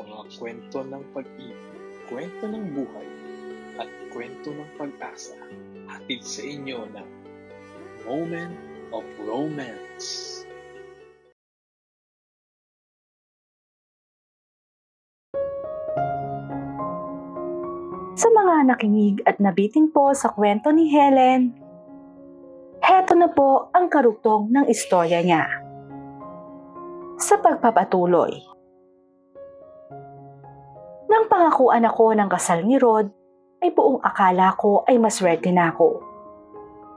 mga kwento ng pag-ibig, kwento ng buhay, at kwento ng pag-asa hatid sa inyo ng Moment of Romance. Sa mga nakinig at nabitin po sa kwento ni Helen, heto na po ang karugtong ng istorya niya. Sa pagpapatuloy. Nang pangakuan ako ng kasal ni Rod, ay buong akala ko ay maswerte na ako.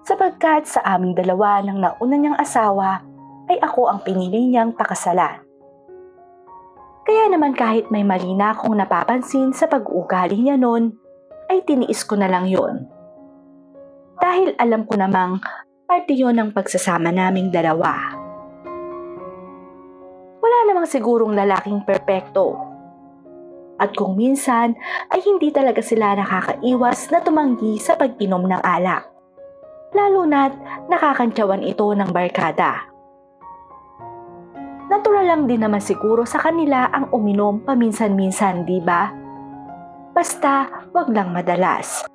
Sapagkat sa aming dalawa ng nauna niyang asawa, ay ako ang pinili niyang pakasalan. Kaya naman kahit may mali na akong napapansin sa pag-uugali niya noon, ay tiniis ko na lang yon. Dahil alam ko namang parte yon ng pagsasama naming dalawa. Wala namang sigurong lalaking perpekto. At kung minsan ay hindi talaga sila nakakaiwas na tumanggi sa pag-inom ng alak. Lalo na't nakakantyawan ito ng barkada. Natural lang din naman siguro sa kanila ang uminom paminsan-minsan, di ba? Basta, wag lang madalas.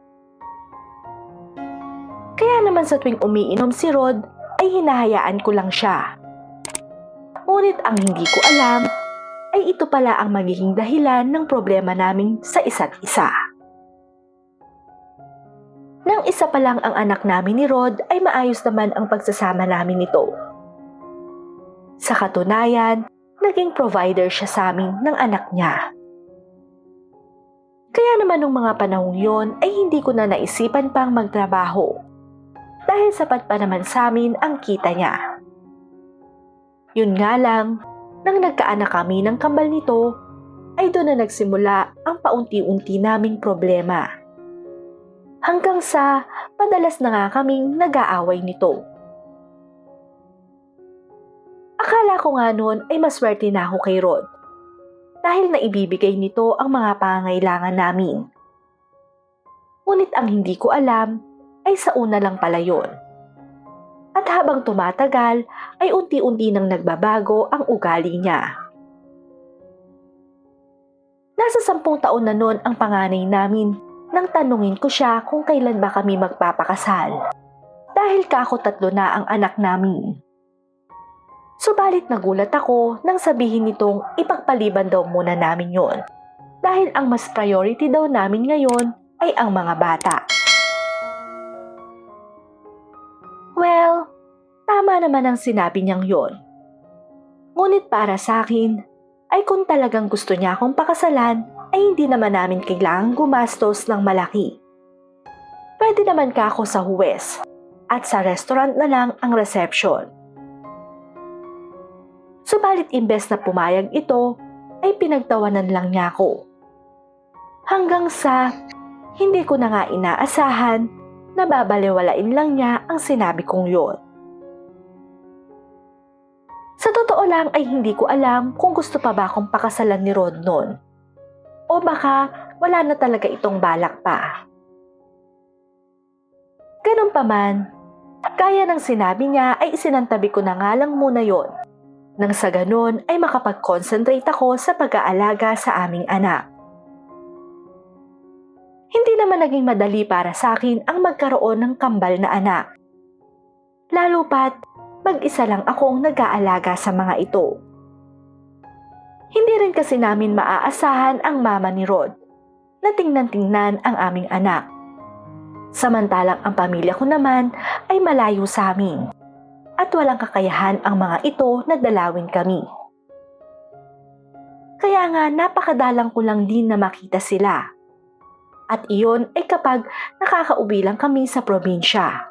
Kaya naman sa tuwing umiinom si Rod, ay hinahayaan ko lang siya. Ngunit ang hindi ko alam, ay ito pala ang magiging dahilan ng problema namin sa isa't isa. Nang isa pa lang ang anak namin ni Rod, ay maayos naman ang pagsasama namin nito. Sa katunayan, naging provider siya sa amin ng anak niya. Kaya naman nung mga panahong yon ay hindi ko na naisipan pang magtrabaho. Dahil sapat pa naman sa amin ang kita niya. Yun nga lang, nang nagkaanak kami ng kambal nito, ay doon na nagsimula ang paunti-unti naming problema. Hanggang sa padalas na nga kaming nag-aaway nito. Akala ko nga noon ay maswerte na ako kay Rod dahil naibibigay nito ang mga pangangailangan namin. Ngunit ang hindi ko alam ay sa una lang pala yon. At habang tumatagal ay unti-unti nang nagbabago ang ugali niya. Nasa sampung taon na noon ang panganay namin nang tanungin ko siya kung kailan ba kami magpapakasal. Dahil kako tatlo na ang anak namin. Subalit nagulat ako nang sabihin nitong ipagpaliban daw muna namin yon. Dahil ang mas priority daw namin ngayon ay ang mga bata. Naman ang sinabi niyang yon. Ngunit para sa akin, ay kung talagang gusto niya akong pakasalan, ay hindi naman namin kailangang gumastos ng malaki. Pwede naman ka ako sa huwes at sa restaurant na lang ang reception. Subalit imbes na pumayag ito, ay pinagtawanan lang niya ako. Hanggang sa hindi ko na nga inaasahan na babaliwalain lang niya ang sinabi kong yon. Sa totoo lang ay hindi ko alam kung gusto pa ba akong pakasalan ni Rod noon. O baka wala na talaga itong balak pa. Ganun pa man, kaya ng sinabi niya ay isinantabi ko na nga lang muna yon nang sa ganun ay makapag-concentrate ako sa pag-aalaga sa aming anak. Hindi naman naging madali para sa akin ang magkaroon ng kambal na anak. Lalo pat, mag-isa lang akong nag-aalaga sa mga ito. Hindi rin kasi namin maaasahan ang mama ni Rod na tingnan-tingnan ang aming anak. Samantalang ang pamilya ko naman ay malayo sa amin at walang kakayahan ang mga ito na dalawin kami. Kaya nga napakadalang ko lang din na makita sila. At iyon ay kapag nakakauwi lang kami sa probinsya.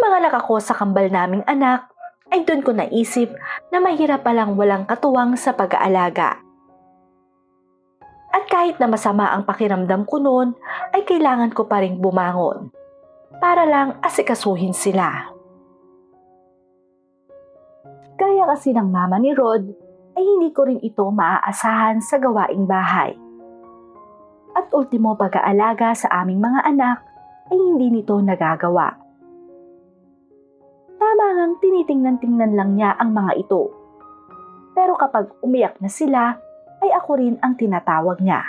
Mga nakako sa kambal naming anak, ay doon ko naisip na mahirap palang walang katuwang sa pag-aalaga. At kahit na masama ang pakiramdam ko noon, ay kailangan ko pa rin bumangon para lang asikasuhin sila. Gaya kasi ng mama ni Rod, ay hindi ko rin ito maaasahan sa gawaing bahay. At ultimo pag-aalaga sa aming mga anak ay hindi nito nagagawa. Tama ngang tinitingnan-tingnan lang niya ang mga ito. Pero kapag umiyak na sila, ay ako rin ang tinatawag niya.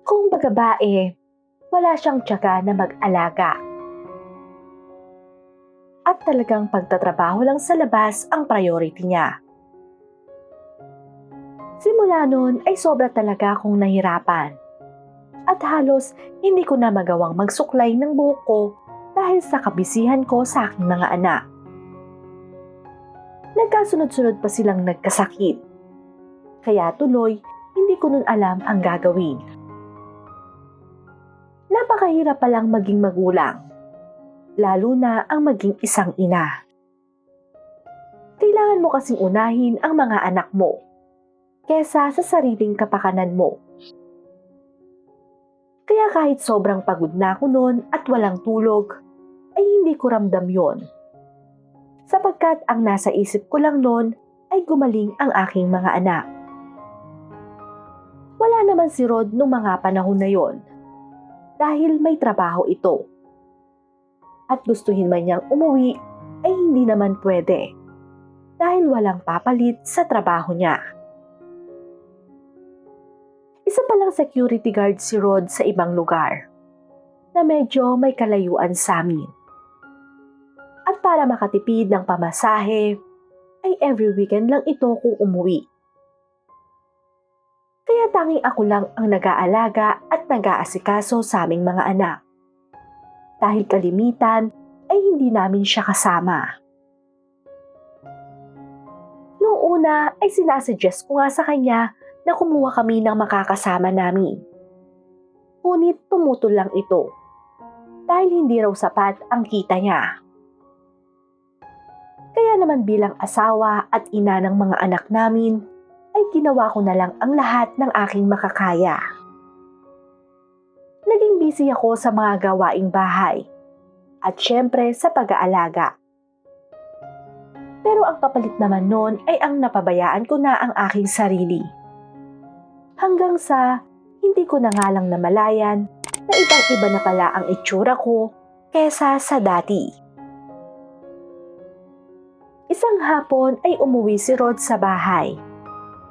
Kung bagabae, wala siyang tiyaga na mag-alaga. At talagang pagtatrabaho lang sa labas ang priority niya. Simula noon ay sobra talaga akong nahirapan. At halos hindi ko na magawang magsuklay ng buhok ko dahil sa kabisihan ko sa aking mga anak. Nagkasunod-sunod pa silang nagkasakit. Kaya tuloy, hindi ko nun alam ang gagawin. Napakahirap palang maging magulang, lalo na ang maging isang ina. Kailangan mo kasing unahin ang mga anak mo kesa sa sariling kapakanan mo. Kaya kahit sobrang pagod na ako noon at walang tulog, ay hindi ko ramdam yon. Sapagkat ang nasa isip ko lang noon ay gumaling ang aking mga anak. Wala naman si Rod nung mga panahon na yon dahil may trabaho ito. At gustuhin man niyang umuwi ay hindi naman pwede dahil walang papalit sa trabaho niya. Isa palang security guard si Rod sa ibang lugar na medyo may kalayuan sa amin. At para makatipid ng pamasahe, ay every weekend lang ito kung umuwi. Kaya tanging ako lang ang nag-aalaga at nag-aasikaso sa aming mga anak. Dahil kalimitan ay hindi namin siya kasama. Noong una ay sinasuggest ko nga sa kanya na kumuha kami ng makakasama namin. Ngunit tumutol lang ito dahil hindi raw sapat ang kita niya. Kaya naman bilang asawa at ina ng mga anak namin, ay ginawa ko na lang ang lahat ng aking makakaya. Naging busy ako sa mga gawaing bahay at syempre sa pag-aalaga. Pero ang kapalit naman noon ay ang napabayaan ko na ang aking sarili. Hanggang sa hindi ko na nga lang namalayan na ibang iba na pala ang itsura ko kesa sa dati. Isang hapon ay umuwi si Rod sa bahay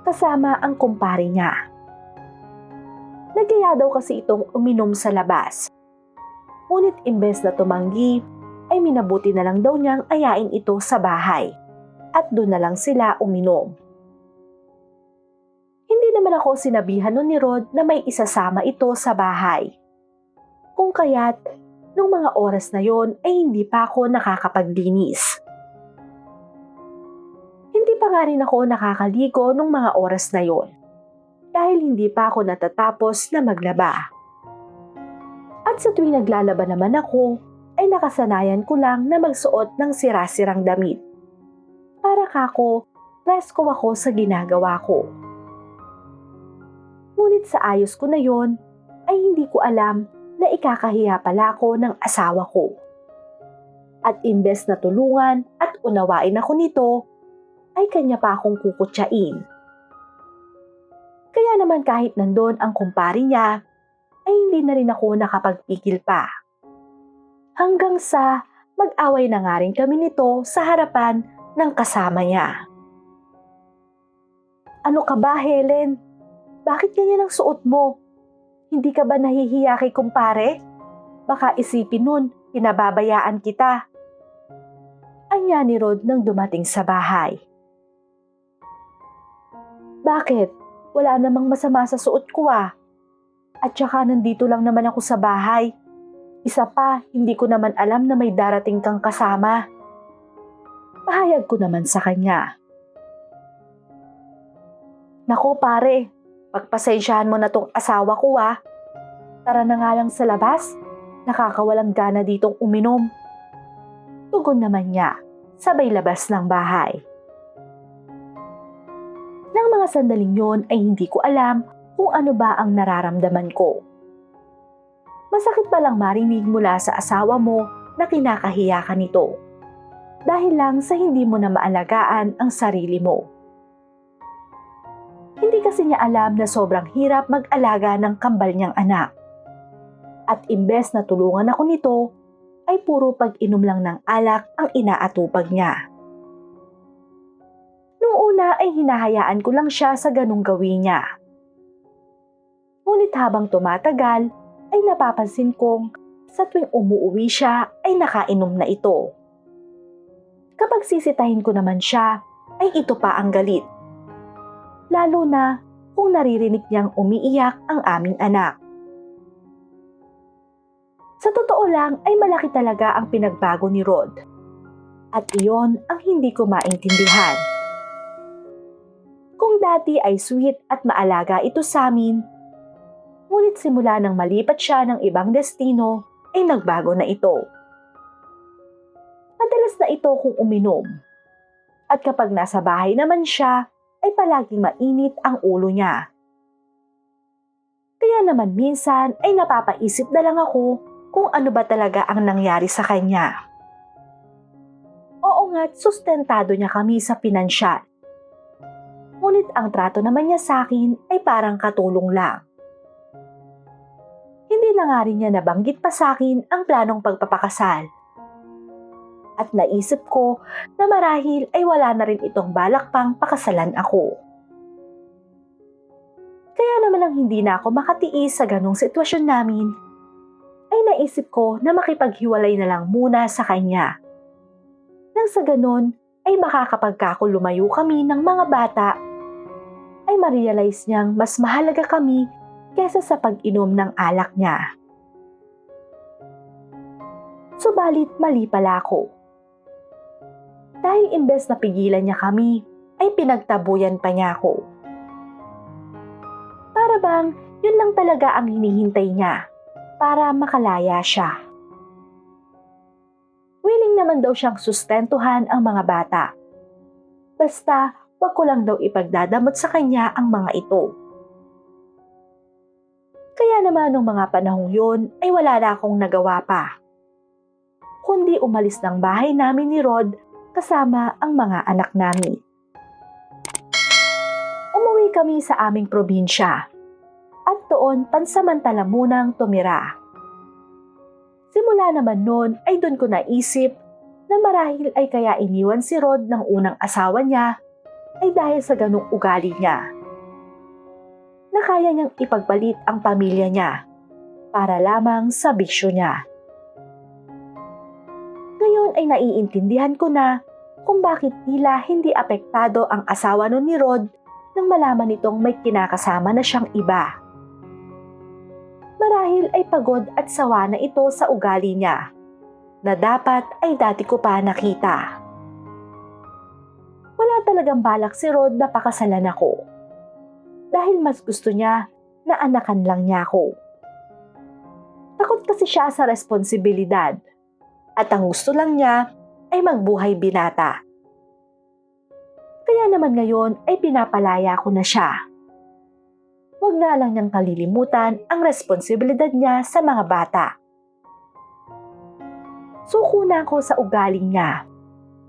kasama ang kumpare niya. Nagkaya daw kasi itong uminom sa labas. Ngunit imbes na tumanggi, ay minabuti na lang daw niyang ayain ito sa bahay. At doon na lang sila uminom. Hindi naman ako sinabihan nun ni Rod na may isasama ito sa bahay. Kung kaya't, nung mga oras na yon ay hindi pa ako nakakapaglinis pa nga rin ako nakakaligo nung mga oras na yon dahil hindi pa ako natatapos na maglaba. At sa tuwing naglalaba naman ako, ay nakasanayan ko lang na magsuot ng sirasirang damit. Para kako, presko ako sa ginagawa ko. Ngunit sa ayos ko na yon, ay hindi ko alam na ikakahiya pala ako ng asawa ko. At imbes na tulungan at unawain ako nito, ay kanya pa akong kukutsain. Kaya naman kahit nandun ang kumpari niya, ay hindi na rin ako nakapagpigil pa. Hanggang sa mag-away na nga rin kami nito sa harapan ng kasama niya. Ano ka ba, Helen? Bakit ganyan ang suot mo? Hindi ka ba nahihiya kay kumpare? Baka isipin nun, pinababayaan kita. Anya ni Rod nang dumating sa bahay. Bakit? Wala namang masama sa suot ko ah. At saka nandito lang naman ako sa bahay. Isa pa, hindi ko naman alam na may darating kang kasama. Pahayag ko naman sa kanya. Nako pare, pagpasensyahan mo na tong asawa ko ah. Tara na nga lang sa labas. Nakakawalang gana ditong uminom. Tugon naman niya, sabay labas ng bahay. Nang mga sandaling yon ay hindi ko alam kung ano ba ang nararamdaman ko. Masakit ba lang marinig mula sa asawa mo na kinakahiya ka nito? Dahil lang sa hindi mo na maalagaan ang sarili mo. Hindi kasi niya alam na sobrang hirap mag-alaga ng kambal niyang anak. At imbes na tulungan ako nito, ay puro pag-inom lang ng alak ang inaatupag niya. Noong una ay hinahayaan ko lang siya sa ganong gawin niya. Ngunit habang tumatagal, ay napapansin kong sa tuwing umuwi siya ay nakainom na ito. Kapag sisitahin ko naman siya, ay ito pa ang galit. Lalo na kung naririnig niyang umiiyak ang aming anak. Sa totoo lang ay malaki talaga ang pinagbago ni Rod. At iyon ang hindi ko maintindihan. Dati ay sweet at maalaga ito sa amin, ngunit simula nang malipat siya ng ibang destino ay nagbago na ito. Madalas na ito kung uminom. At kapag nasa bahay naman siya, ay palaging mainit ang ulo niya. Kaya naman minsan ay napapaisip na lang ako kung ano ba talaga ang nangyari sa kanya. Oo nga't sustentado niya kami sa pinansyal. Ngunit ang trato naman niya sa akin ay parang katulong lang. Hindi na nga rin niya nabanggit pa sa akin ang planong pagpapakasal. At naisip ko na marahil ay wala na rin itong balak pang pakasalan ako. Kaya naman ang hindi na ako makatiis sa ganong sitwasyon namin, ay naisip ko na makipaghiwalay na lang muna sa kanya. Nang sa ganon, ay baka kapag kako lumayo kami ng mga bata, ay ma-realize niyang mas mahalaga kami kesa sa pag-inom ng alak niya. Subalit mali pala ako. Dahil imbes na pigilan niya kami, ay pinagtabuyan pa niya ako. Para bang yun lang talaga ang hinihintay niya para makalaya siya. Willing naman daw siyang sustentuhan ang mga bata. Basta wag ko lang daw ipagdadamot sa kanya ang mga ito. Kaya naman nung mga panahong yun ay wala na akong nagawa pa. Kundi umalis ng bahay namin ni Rod kasama ang mga anak namin. Umuwi kami sa aming probinsya at doon pansamantala munang tumira. Simula naman noon ay doon ko naisip na marahil ay kaya iniwan si Rod ng unang asawa niya ay dahil sa ganong ugali niya. Na niyang ipagpalit ang pamilya niya para lamang sa bisyo niya. Ngayon ay naiintindihan ko na kung bakit tila hindi apektado ang asawa nun ni Rod nang malaman nitong may kinakasama na siyang iba. Marahil ay pagod at sawa na ito sa ugali niya na dapat ay dati ko pa nakita. Wala talagang balak si Rod na pakasalan ako. Dahil mas gusto niya na anakan lang niya ako. Takot kasi siya sa responsibilidad at ang gusto lang niya ay magbuhay binata. Kaya naman ngayon ay pinapalaya ko na siya. Huwag nga lang niyang kalilimutan ang responsibilidad niya sa mga bata. Suko na ako sa ugaling niya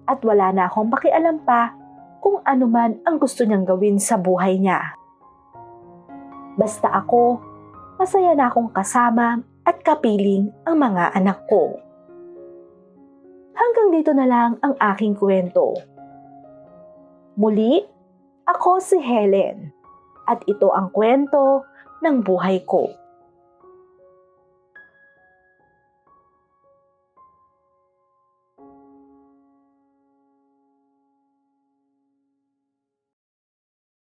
at wala na akong pakialam pa kung ano man ang gusto niyang gawin sa buhay niya. Basta ako, masaya na akong kasama at kapiling ang mga anak ko. Hanggang dito na lang ang aking kwento. Muli, ako si Helen at ito ang kwento ng buhay ko.